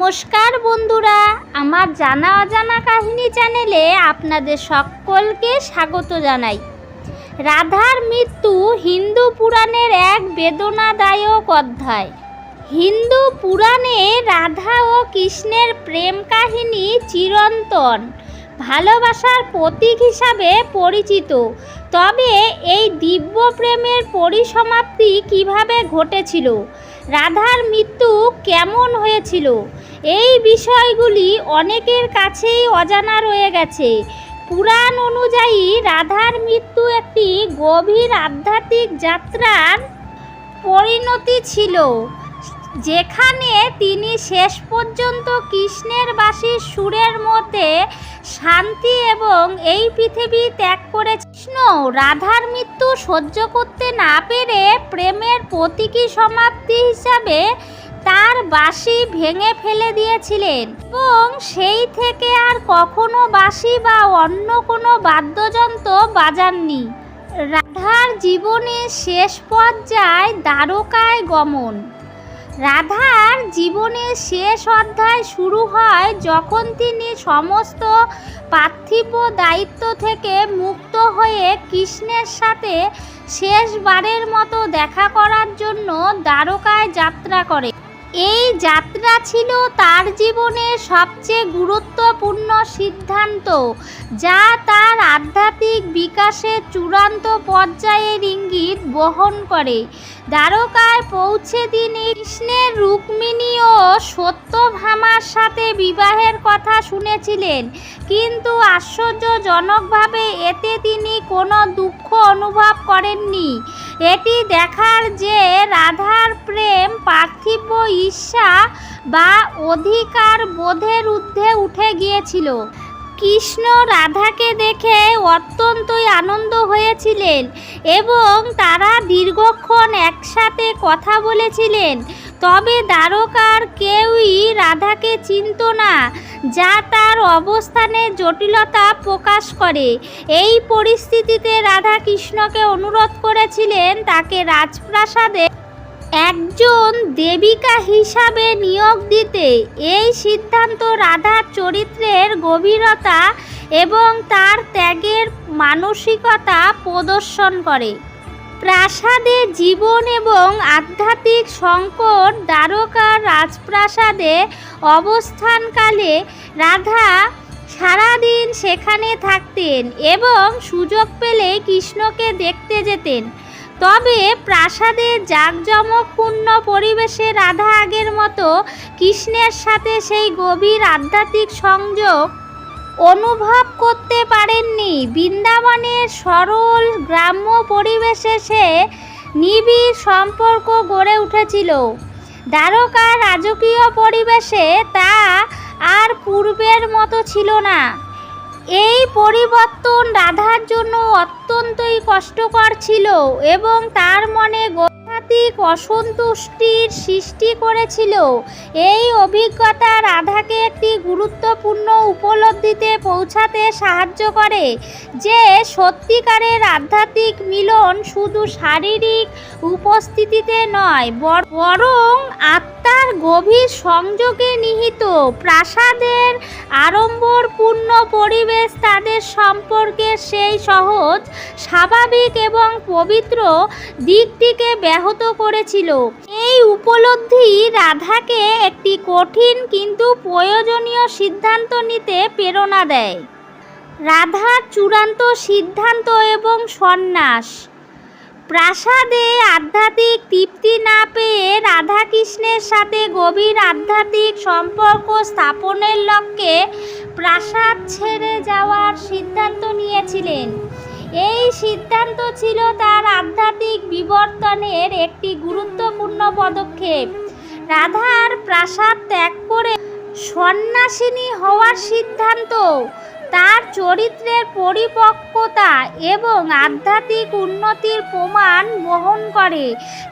নমস্কার বন্ধুরা, আমার জানা অজানা কাহিনী চ্যানেলে আপনাদের সকলকে স্বাগত জানাই। রাধার মৃত্যু হিন্দু পুরাণের এক বেদনাদায়ক অধ্যায়। হিন্দু পুরাণে রাধা ও কৃষ্ণের প্রেম কাহিনী চিরন্তন, ভালোবাসার প্রতীক হিসাবে পরিচিত। তবে এই দিব্য প্রেমের পরিসমাপ্তি কীভাবে ঘটেছিল? রাধার মৃত্যু কেমন হয়েছিল? এই বিষয়গুলি অনেকের কাছেই অজানা রয়ে গেছে। পুরাণ অনুযায়ী রাধার মৃত্যু একটি গভীর আধ্যাত্মিক যাত্রার পরিণতি ছিল। যেখানে তিনি শেষ পর্যন্ত কৃষ্ণের বাসির সুরের মধ্যে শান্তি এবং এই পৃথিবী ত্যাগ করে কৃষ্ণ রাধার মৃত্যু সহ্য করতে না পেরে প্রেমের প্রতীকী সমাপ্তি হিসাবে তার বাঁশি ভেঙে ফেলে দিয়েছিলেন। এবং সেই থেকে আর কখনো বাঁশি বা অন্য কোনো বাদ্যযন্ত্র বাজাননি। রাধার জীবনের শেষ পর্যায় দ্বারকায় গমন। রাধার জীবনের শেষ অধ্যায় শুরু হয় যখন তিনি সমস্ত পার্থিব দায়িত্ব থেকে মুক্ত হয়ে কৃষ্ণের সাথে শেষবারের মতো দেখা করার জন্য দ্বারকায় যাত্রা করে। এই যাত্রা ছিল তার জীবনের সবচেয়ে গুরুত্বপূর্ণ সিদ্ধান্ত, যা তার আধ্যাত্মিক বিকাশের চূড়ান্ত পর্যায়ের ইঙ্গিত বহন করে। দ্বারকায় পৌঁছে তিনি কৃষ্ণের রুক্মিণী ও সত্যভামার সাথে বিবাহের কথা শুনেছিলেন, কিন্তু আশ্চর্যজনকভাবে এতে তিনি কোনো দুঃখ অনুভব করেননি। এটি দেখার যে রাধার প্রেম পার্থিব ঈর্ষা বা অধিকার বোধের ঊর্ধ্বে উঠে গিয়েছিল। কৃষ্ণ রাধাকে দেখে অত্যন্তই আনন্দ হয়েছিলেন এবং তারা দীর্ঘক্ষণ একসাথে কথা বলেছিলেন। তবে দ্বারকার কেউই রাধাকে চিনত না, যা তার অবস্থানে জটিলতা প্রকাশ করে। এই পরিস্থিতিতে রাধা কৃষ্ণকে অনুরোধ করেছিলেন তাকে রাজপ্রাসাদে একজন দেবিকা হিসাবে নিয়োগ দিতে এই সিদ্ধান্ত রাধার চরিত্রের গভীরতা এবং তার ত্যাগের মানসিকতা প্রদর্শন করে। প্রাসাদে জীবন এবং আধ্যাত্মিক সংকট দ্বারকার রাজপ্রাসাদে অবস্থানকালে রাধা সারাদিন সেখানে থাকতেন এবং সুযোগ পেলে কৃষ্ণকে দেখতে যেতেন। তবে প্রাসাদের জাঁকজমকপূর্ণ পরিবেশে রাধা আগের মতো কৃষ্ণের সাথে সেই গভীর আধ্যাত্মিক সংযোগ অনুভব করতে পারেননি। বৃন্দাবনের সরল গ্রাম্য পরিবেশে সে নিবিড় সম্পর্ক গড়ে উঠেছিল। দ্বারকার রাজকীয় পরিবেশে তা আর পূর্বের মতো ছিল না। এই পরিবর্তন রাধার জন্য অত্যন্তই কষ্টকর ছিল এবং তার মনে গতাধিক অসন্তুষ্টির সৃষ্টি করেছিল। এই অভিজ্ঞতা রাধাকে একটি গুরুত্বপূর্ণ উপলব্ধিতে পৌঁছাতে সাহায্য করে, যে সত্যিকারের আধ্যাত্মিক মিলন শুধু শারীরিক উপস্থিতিতে নয়, বর- আত্মার গভীর সংযোগে নিহিত। প্রাসাদের আড়ম্বরপূর্ণ পরিবেশ তাদের সম্পর্কে সেই সহজ, স্বাভাবিক এবং পবিত্র দিকটিকে ব্যাহত করেছিল। এই উপলব্ধি রাধাকে একটি কঠিন কিন্তু প্রয়োজনীয় সিদ্ধান্ত নিতে প্রেরণা দেয়। রাধার চূড়ান্ত সিদ্ধান্ত এবং সন্ন্যাস। প্রাসাদে আধ্যাত্মিক তৃপ্তি না পেয়ে রাধাকৃষ্ণের সাথে গভীর আধ্যাত্মিক সম্পর্ক স্থাপনের লক্ষ্যে প্রাসাদ ছেড়ে যাওয়ার সিদ্ধান্ত নিয়েছিলেন। এই সিদ্ধান্ত ছিল তার আধ্যাত্মিক বিবর্তনের একটি গুরুত্বপূর্ণ পদক্ষেপ। রাধার প্রাসাদ ত্যাগ করে সন্ন্যাসিনী হওয়ার সিদ্ধান্ত তার চরিত্রের পরিপক্কতা এবং আধ্যাত্মিক উন্নতির প্রমাণ বহন করে।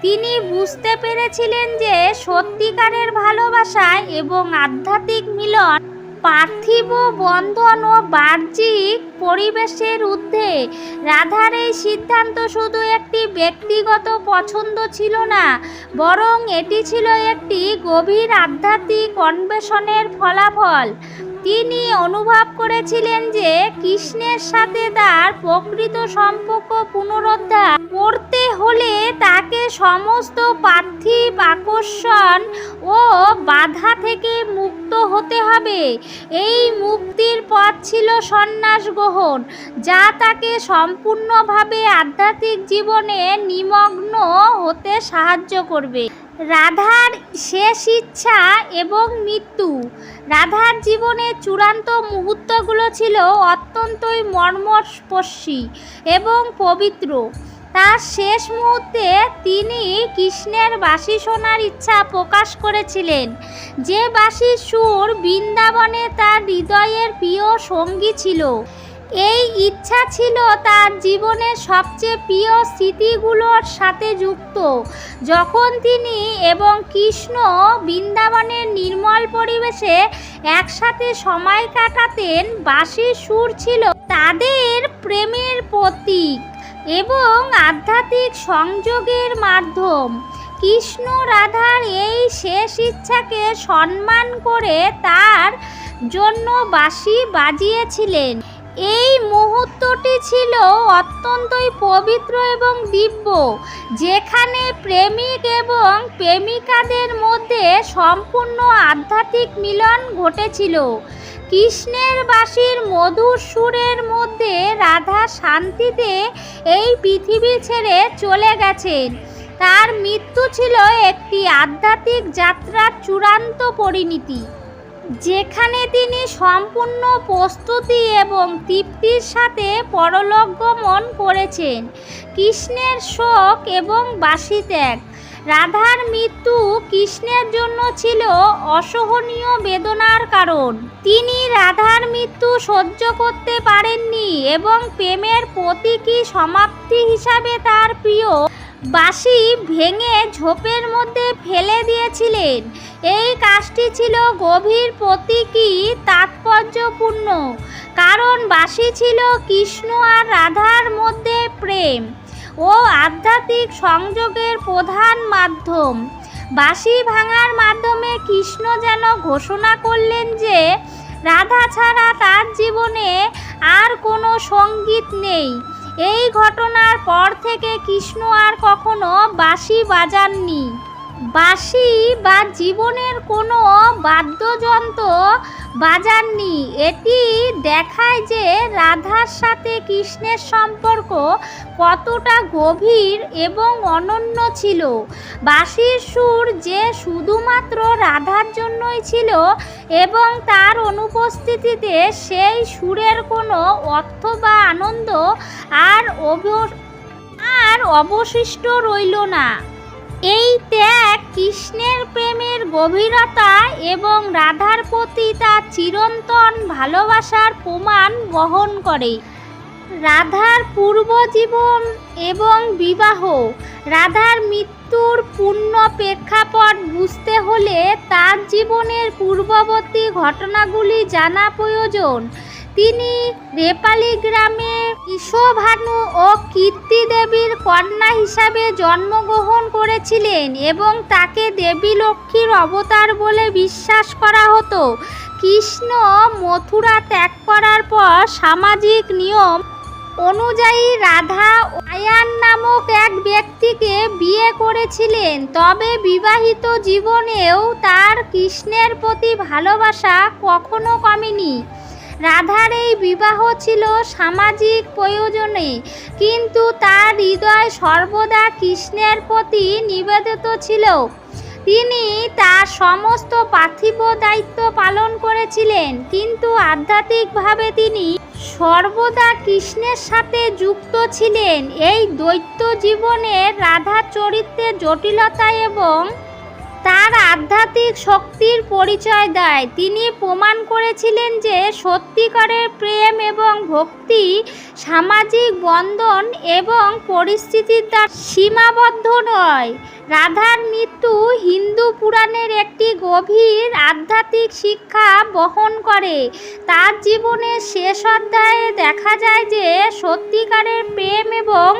তিনি বুঝতে পেরেছিলেন যে সত্যিকারের ভালোবাসা এবং আধ্যাত্মিক মিলন পার্থিব বন্ধন ও বাহ্যিক পরিবেশের ঊর্ধ্বে। রাধার এই সিদ্ধান্ত শুধু একটি ব্যক্তিগত পছন্দ ছিল না, বরং এটি ছিল একটি গভীর আধ্যাত্মিক অন্বেষণের ফলাফল। তিনি অনুভব করেছিলেন যে কৃষ্ণের সাথে তার প্রকৃত সম্পর্ক পুনরুদ্ধার করতে হলে তাকে সমস্ত পার্থিব আকর্ষণ ও বাধা থেকে মুক্ত হতে হবে। এই মুক্তির পথ ছিল সন্ন্যাস গ্রহণ, যা তাকে সম্পূর্ণভাবে আধ্যাত্মিক জীবনে নিমগ্ন হতে সাহায্য করবে। রাধার শেষ ইচ্ছা এবং মৃত্যু। রাধার জীবনের চূড়ান্ত মুহূর্তগুলো ছিল অত্যন্তই মর্মস্পর্শী এবং পবিত্র। তার শেষ মুহূর্তে তিনি কৃষ্ণের বাঁশি শোনার ইচ্ছা প্রকাশ করেছিলেন, যে বাঁশির সুর বৃন্দাবনে তার হৃদয়ের প্রিয় সঙ্গী ছিল। এই ইচ্ছা ছিল তার জীবনের সবচেয়ে প্রিয় স্মৃতিগুলোর সাথে যুক্ত। যখন তিনি এবং কৃষ্ণ বৃন্দাবনের নির্মল পরিবেশে একসাথে সময় কাটাতেন, বাঁশির সুর ছিল তাদের প্রেমের প্রতীক এবং আধ্যাত্মিক সংযোগের মাধ্যম। কৃষ্ণ রাধার এই শেষ ইচ্ছাকে সম্মান করে তার জন্য বাঁশি বাজিয়েছিলেন। এই মুহূর্তটি ছিল অত্যন্তই পবিত্র এবং দিব্য, যেখানে প্রেমিক এবং প্রেমিকাদের মধ্যে সম্পূর্ণ আধ্যাত্মিক মিলন ঘটেছিল। কৃষ্ণের বাঁশির মধুর সুরের মধ্যে রাধা শান্তিতে এই পৃথিবী ছেড়ে চলে গেছেন। তার মৃত্যু ছিল একটি আধ্যাত্মিক যাত্রার চূড়ান্ত পরিণতি। যেখানে তিনি সম্পূর্ণ প্রস্তুতি এবং তৃপ্তির সাথে পরলোক গমন করেছেন। কৃষ্ণের শোক এবং বাসি ত্যাগ। রাধার মৃত্যু কৃষ্ণের জন্য ছিল অসহনীয় বেদনার কারণ। তিনি রাধার মৃত্যু সহ্য করতে পারেননি এবং প্রেমের প্রতীকী সমাপ্তি হিসাবে তার প্রিয় বাঁশি ভেঙে ঝোপের মধ্যে ফেলে দিয়েছিলেন। এই কাজটি ছিল গভীর প্রতীকী, তাৎপর্যপূর্ণ। কারণ বাঁশি ছিল কৃষ্ণ আর রাধার মধ্যে প্রেম ও আধ্যাত্মিক সংযোগের প্রধান মাধ্যম। বাঁশি ভাঙার মাধ্যমে কৃষ্ণ যেন ঘোষণা করলেন যে, রাধা ছাড়া তার জীবনে আর কোনো সংগীত নেই। এই ঘটনার পর থেকে কৃষ্ণ আর কখনো বাঁশি বাজাননি। বাঁশি বা জীবনের কোনো বাদ্যযন্ত্র বাজাননি। এটি দেখায় যে রাধার সাথে কৃষ্ণের সম্পর্ক কতটা গভীর এবং অনন্য ছিল। বাঁশির সুর যে শুধুমাত্র রাধার জন্যই ছিল এবং তার অনুপস্থিতিতে সেই সুরের কোনো অর্থ বা আনন্দ আর অব আর অবশিষ্ট রইল না। এই ত্যাগ কৃষ্ণের প্রেমের গভীরতা এবং রাধার প্রতি তার চিরন্তন ভালোবাসার প্রমাণ বহন করে। রাধার পূর্বজীবন এবং বিবাহ, রাধার মৃত্যুর পূর্ণ প্রেক্ষাপট বুঝতে হলে তার জীবনের পূর্ববর্তী ঘটনাগুলি জানা প্রয়োজন। তিনি রেপালি গ্রামে ঈশভানু ও কীর্তি দেবীর কন্যা হিসাবে জন্মগ্রহণ করেছিলেন এবং তাকে দেবী লক্ষ্মীর অবতার বলে বিশ্বাস করা হতো। কৃষ্ণ মথুরা ত্যাগ করার পর সামাজিক নিয়ম অনুযায়ী রাধা আয়ান নামক এক ব্যক্তিকে বিয়ে করেছিলেন। তবে বিবাহিত জীবনেও তার কৃষ্ণের প্রতি ভালোবাসা কখনো কমেনি। রাধার এই বিবাহ ছিল সামাজিক প্রয়োজনে। কিন্তু তার হৃদয় সর্বদা কৃষ্ণের প্রতি নিবেদিত ছিল। তিনি তার সমস্ত পার্থিব দায়িত্ব পালন করেছিলেন। কিন্তু আধ্যাত্মিকভাবে তিনি সর্বদা কৃষ্ণের সাথে যুক্ত ছিলেন। এই দৈত্য জীবনের রাধার চরিত্রের জটিলতা এবং আধ্যাত্মিক শক্তির পরিচয় দেয়। তিনি প্রমাণ করেছিলেন যে সত্যিকারের প্রেম এবং ভক্তি, সামাজিক বন্ধন এবং পরিস্থিতির দ্বারা সীমাবদ্ধ নয়। রাধার মৃত্যু হিন্দু পুরাণের একটি গভীর আধ্যাত্মিক শিক্ষা বহন করে। তার জীবনের শেষ অধ্যায়ে দেখা যায় যে সত্যিকারের প্রেম এবং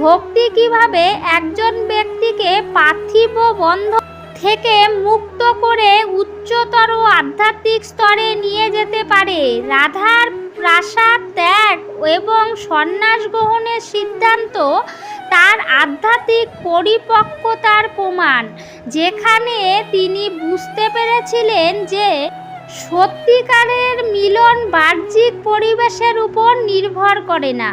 ভক্তি কীভাবে একজন ব্যক্তিকে পার্থিব বন্ধন থেকে মুক্ত করে উচ্চতর আধ্যাত্মিক স্তরে নিয়ে যেতে পারে। রাধার প্রাসাদ ত্যাগ এবং সন্ন্যাস গ্রহণের সিদ্ধান্ত তার আধ্যাত্মিক পরিপক্কতার প্রমাণ। যেখানে তিনি বুঝতে পেরেছিলেন যে সত্যিকারের মিলন বাহ্যিক পরিবেশের উপর নির্ভর করে না।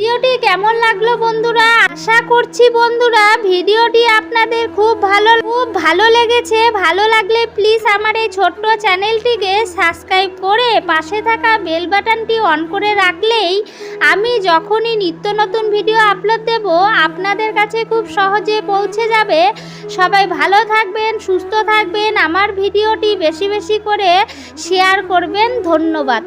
ভিডিওটি কেমন লাগল বন্ধুরা? আশা করছি বন্ধুরা ভিডিওটি আপনাদের খুব ভালো খুব ভালো লেগেছে। ভালো লাগলে প্লিজ আমার এই ছোট্ট চ্যানেলটিকে সাবস্ক্রাইব করে পাশে থাকা বেল বাটনটি অন করে রাখলেই আমি যখনই নিত্য নতুন ভিডিও আপলোড দেব, আপনাদের কাছে খুব সহজে পৌঁছে যাবে। সবাই ভালো থাকবেন, সুস্থ থাকবেন, আমার ভিডিওটি বেশি বেশি করে শেয়ার করবেন। ধন্যবাদ।